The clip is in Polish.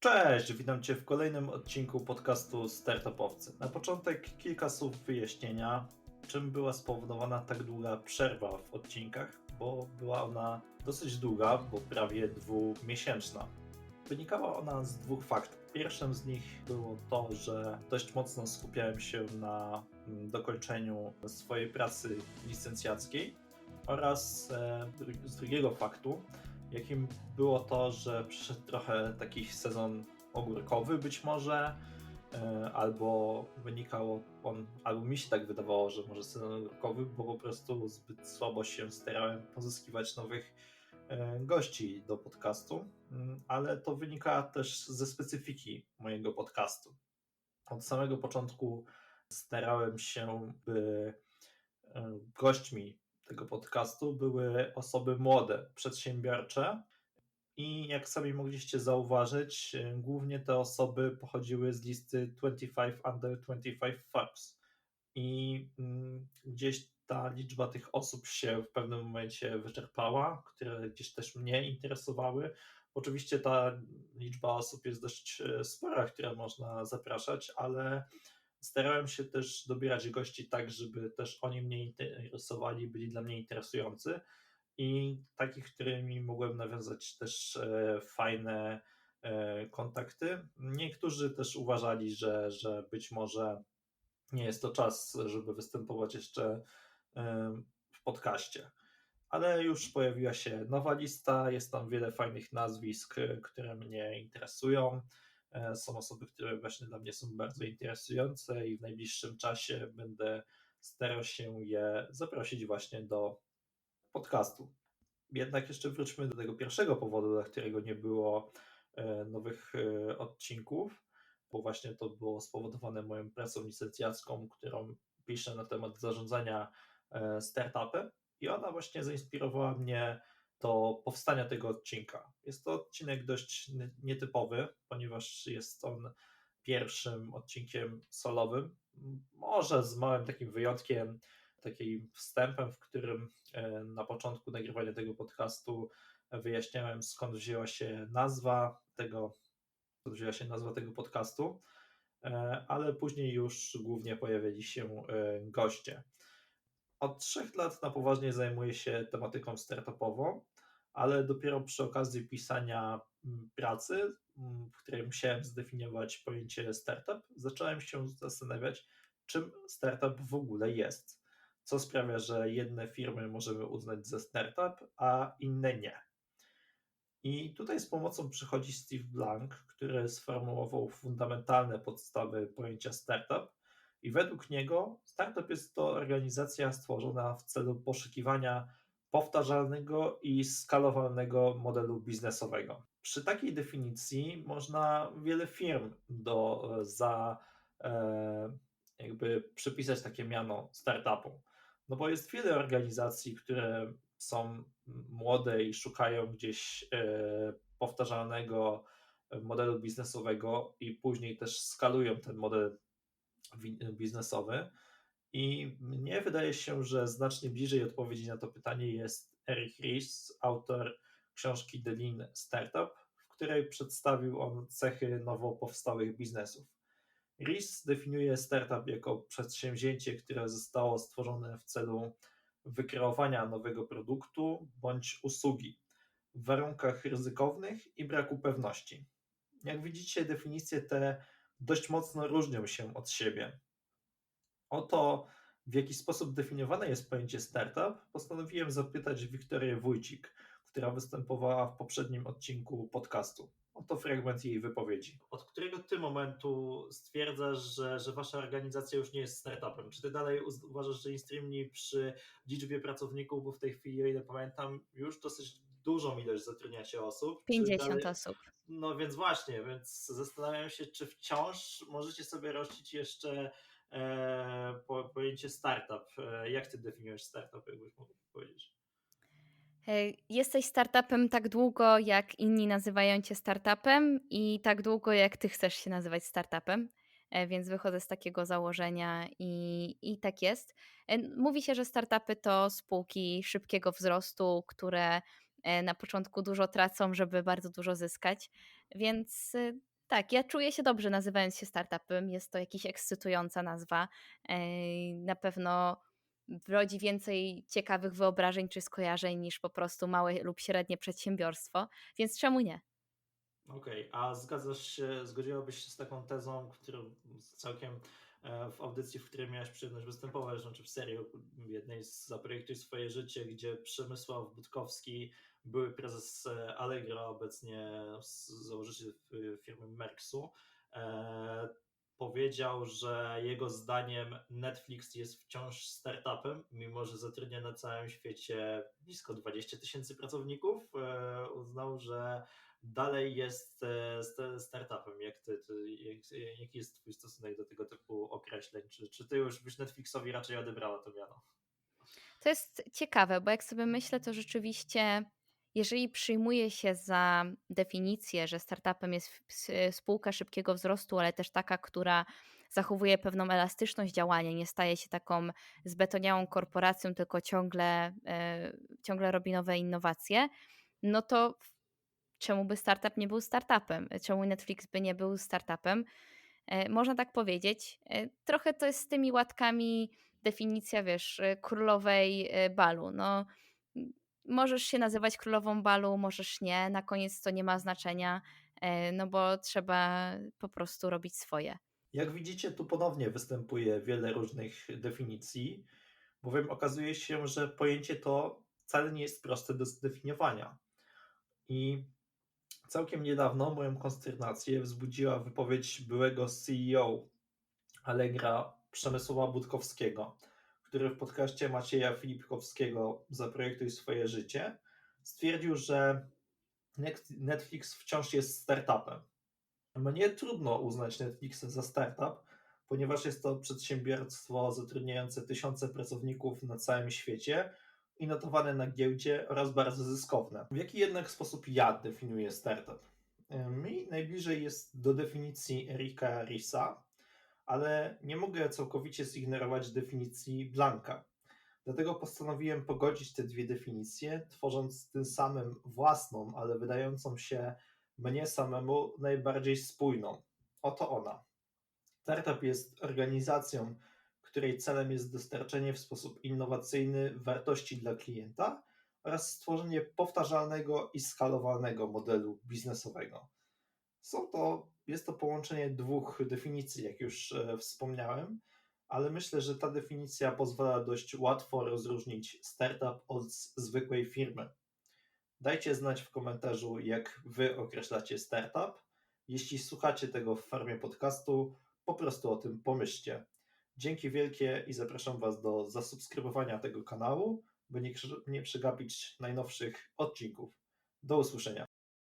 Cześć, witam Cię w kolejnym odcinku podcastu Startupowcy. Na początek kilka słów wyjaśnienia, czym była spowodowana tak długa przerwa w odcinkach, bo była ona dosyć długa, bo prawie dwumiesięczna. Wynikała ona z dwóch faktów. Pierwszym z nich było to, że dość mocno skupiałem się na mm, dokończeniu swojej pracy licencjackiej oraz e, z drugiego faktu, jakim było to, że przyszedł trochę taki sezon ogórkowy być może, e, albo wynikało on, albo mi się tak wydawało, że może sezon ogórkowy, bo po prostu zbyt słabo się starałem pozyskiwać nowych e, gości do podcastu, mm, ale to wynika też ze specyfiki mojego podcastu. Od samego początku starałem się, by e, gośćmi tego podcastu były osoby młode, przedsiębiorcze. I jak sami mogliście zauważyć, głównie te osoby pochodziły z listy 25 under 25 Forbes. I mm, gdzieś ta liczba tych osób się w pewnym momencie wyczerpała, które gdzieś też mnie interesowały. Oczywiście ta liczba osób jest dość e, spora, które można zapraszać, ale starałem się też dobierać gości tak, żeby też oni mnie interesowali, byli dla mnie interesujący i takich, którymi mogłem nawiązać też e, fajne e, kontakty. Niektórzy też uważali, że, że być może nie jest to czas, żeby występować jeszcze e, w podcaście. Ale już pojawiła się nowa lista, jest tam wiele fajnych nazwisk, które mnie interesują. E, są osoby, które właśnie dla mnie są bardzo interesujące i w najbliższym czasie będę starał się je zaprosić właśnie do podcastu. Jednak jeszcze wróćmy do tego pierwszego powodu, dla którego nie było e, nowych e, odcinków, bo właśnie to było spowodowane moją pracą licencjacką, którą piszę na temat zarządzania startupem i ona właśnie zainspirowała mnie do powstania tego odcinka. Jest to odcinek dość nietypowy, ponieważ jest on pierwszym odcinkiem solowym. Może z małym takim wyjątkiem, takim wstępem, w którym e, na początku nagrywania tego podcastu wyjaśniałem skąd wzięła się nazwa tego, skąd wzięła się nazwa tego podcastu, e, ale później już głównie pojawiali się e, goście. Od trzech lat na poważnie zajmuję się tematyką startupową, ale dopiero przy okazji pisania mm, pracy, mm, w której musiałem zdefiniować pojęcie startup, zacząłem się zastanawiać, czym startup w ogóle jest. Co sprawia, że jedne firmy możemy uznać za startup, a inne nie. I tutaj z pomocą przychodzi Steve Blank, który sformułował fundamentalne podstawy pojęcia startup, i według niego startup jest to organizacja stworzona w celu poszukiwania powtarzalnego i skalowalnego modelu biznesowego. Przy takiej definicji można wiele firm do, za e, jakby przypisać takie miano startupu. No bo jest wiele organizacji, które są młode i szukają gdzieś e, powtarzalnego modelu biznesowego i później też skalują ten model biznesowy. I mnie wydaje się, że znacznie bliżej odpowiedzi na to pytanie jest Eric Ries, autor książki The Lean Startup, w której przedstawił on cechy nowo powstałych biznesów. Ries definiuje startup jako przedsięwzięcie, które zostało stworzone w celu wykreowania nowego produktu bądź usługi w warunkach ryzykownych i braku pewności. Jak widzicie, definicje te dość mocno różnią się od siebie. O to, w jaki sposób definiowane jest pojęcie startup, postanowiłem zapytać Wiktorię Wójcik, która występowała w poprzednim odcinku podcastu. Oto fragment jej wypowiedzi. Od którego ty momentu stwierdzasz, że, że wasza organizacja już nie jest startupem? Czy ty dalej uważasz, że Instreamni przy liczbie pracowników, bo w tej chwili, o ile pamiętam, już dosyć dużą ilość zatrudniacie osób? 50 dalej... osób. No więc właśnie, więc zastanawiam się, czy wciąż możecie sobie rościć jeszcze e, po, pojęcie startup. E, jak ty definiujesz startup, jakbyś mógł powiedzieć? E, jesteś startupem tak długo, jak inni nazywają cię startupem, i tak długo, jak ty chcesz się nazywać startupem. E, więc wychodzę z takiego założenia i, i tak jest. Mówi się, że startupy to spółki szybkiego wzrostu, które na początku dużo tracą, żeby bardzo dużo zyskać. Więc Tak, ja czuję się dobrze nazywając się startupem. Jest to jakaś ekscytująca nazwa. Ej, Na pewno rodzi więcej ciekawych wyobrażeń czy skojarzeń niż po prostu małe lub średnie przedsiębiorstwo, więc czemu nie? Okej, a zgadzasz się, zgodziłabyś się z taką tezą, którą całkiem e, w audycji, w której miałeś przyjemność występować, znaczy w serii jednej z Zaprojektuj swoje życie, gdzie Przemysław Budkowski, były prezes e, Allegro, obecnie założyciel f- firmy Merksu, e, powiedział, że jego zdaniem Netflix jest wciąż startupem, mimo że zatrudnia na całym świecie blisko 20 tysięcy pracowników. E, uznał, że dalej jest e, st- startupem. Jak ty, ty, jak, jaki jest twój stosunek do tego typu określeń? Czy, czy ty już byś Netflixowi raczej odebrała to miano? To jest ciekawe, bo jak sobie myślę, to rzeczywiście, jeżeli przyjmuje się za definicję, że startupem jest s- spółka szybkiego wzrostu, ale też taka, która zachowuje pewną elastyczność działania, nie staje się taką zbetoniałą korporacją, tylko ciągle, e, ciągle robi nowe innowacje, no to czemu by startup nie był startupem? Czemu Netflix by nie był startupem? E, Można tak powiedzieć. E, Trochę to jest z tymi łatkami definicja, wiesz, e, królowej e, balu. No, możesz się nazywać królową balu, możesz nie, na koniec to nie ma znaczenia, e, no bo trzeba po prostu robić swoje. Jak widzicie, tu ponownie występuje wiele różnych definicji, bowiem okazuje się, że pojęcie to wcale nie jest proste do zdefiniowania. I całkiem niedawno moją konsternację wzbudziła wypowiedź byłego CEO Allegra Przemysława Budkowskiego, który w podcaście Macieja Filipkowskiego Zaprojektuj swoje życie stwierdził, że Net- Netflix wciąż jest startupem. Mnie trudno uznać Netflix za startup, ponieważ jest to przedsiębiorstwo zatrudniające tysiące pracowników na całym świecie i notowane na giełdzie oraz bardzo zyskowne. W jaki jednak sposób ja definiuję startup? Mi najbliżej jest do definicji Erika Risa, ale nie mogę całkowicie zignorować definicji Blanka. Dlatego postanowiłem pogodzić te dwie definicje, tworząc tym samym własną, ale wydającą się mnie samemu najbardziej spójną. Oto ona. Startup jest organizacją, której celem jest dostarczenie w sposób innowacyjny wartości dla klienta oraz stworzenie powtarzalnego i skalowalnego modelu biznesowego. Są to, jest to połączenie dwóch definicji, jak już e, wspomniałem, ale myślę, że ta definicja pozwala dość łatwo rozróżnić startup od zwykłej firmy. Dajcie znać w komentarzu, jak wy określacie startup. Jeśli słuchacie tego w formie podcastu, po prostu o tym pomyślcie. Dzięki wielkie i zapraszam Was do zasubskrybowania tego kanału, by nie, nie przegapić najnowszych odcinków. Do usłyszenia.